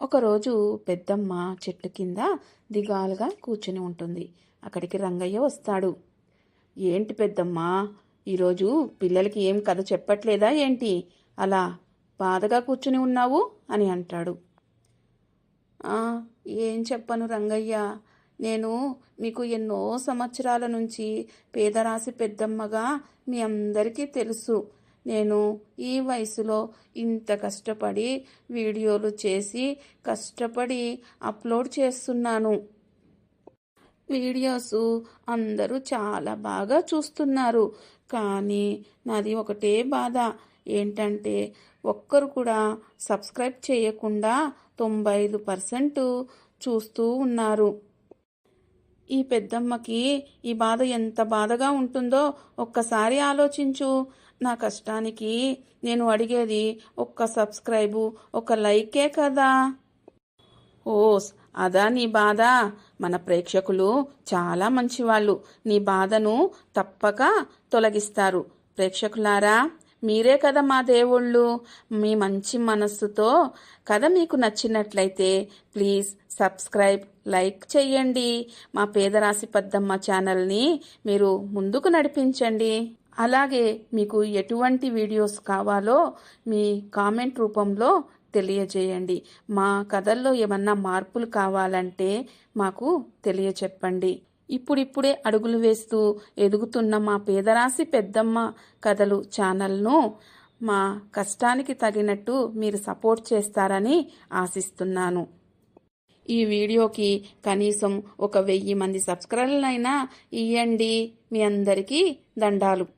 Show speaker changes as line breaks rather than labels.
ఒకరోజు పెద్దమ్మ చెట్టు కింద దిగాలుగా కూర్చుని ఉంటుంది. అక్కడికి రంగయ్య వస్తాడు. ఏంటి పెద్దమ్మ ఈరోజు పిల్లలకి ఏం కథ చెప్పట్లేదా ఏంటి? అలా బాధగా కూర్చుని ఉన్నావు? అని అంటాడు. ఏం చెప్పను రంగయ్య. నేను మీకు ఎన్నో సంవత్సరాల నుంచి పేదరాశి పెద్దమ్మగా మీ అందరికీ తెలుసు. నేను ఈ వయసులో ఇంత కష్టపడి వీడియోలు చేసి కష్టపడి అప్లోడ్ చేస్తున్నాను. వీడియోస్ అందరూ చాలా బాగా చూస్తున్నారు. కానీ నాది ఒకటే బాధ. ఏంటంటే ఒక్కరు కూడా సబ్స్క్రైబ్ చేయకుండా తొంభై ఐదు పర్సెంట్ చూస్తూ ఉన్నారు. ఈ పెద్దమ్మకి ఈ బాధ ఎంత బాధగా ఉంటుందో ఒక్కసారి ఆలోచించు. నా కష్టానికి నేను అడిగేది ఒక్క సబ్స్క్రైబు ఒక లైకే కదా. ఓస్ అదా నీ బాధ. మన ప్రేక్షకులు చాలా మంచివాళ్ళు. నీ బాధను తప్పక తొలగిస్తారు. ప్రేక్షకులారా మీరే కదా మా దేవుళ్ళు. మీ మంచి మనస్సుతో కథ మీకు నచ్చినట్లయితే ప్లీజ్ సబ్స్క్రైబ్ లైక్ చేయండి మా పేదరాశి పద్దమ్మ ఛానల్ని మీరు ముందుకు నడిపించండి. అలాగే మీకు ఎటువంటి వీడియోస్ కావాలో మీ కామెంట్ రూపంలో తెలియజేయండి. మా కథల్లో ఏమన్నా మార్పులు కావాలంటే మాకు తెలియచెప్పండి. ఇప్పుడిప్పుడే అడుగులు వేస్తూ ఎదుగుతున్న మా పేదరాశి పెద్దమ్మ కథలు ఛానల్ను మా కష్టానికి తగినట్టు మీరు సపోర్ట్ చేస్తారని ఆశిస్తున్నాను. ఈ వీడియోకి కనీసం ఒక వెయ్యి మంది సబ్స్క్రైబర్లైనా ఇయ్యండి. మీ అందరికీ దండాలు.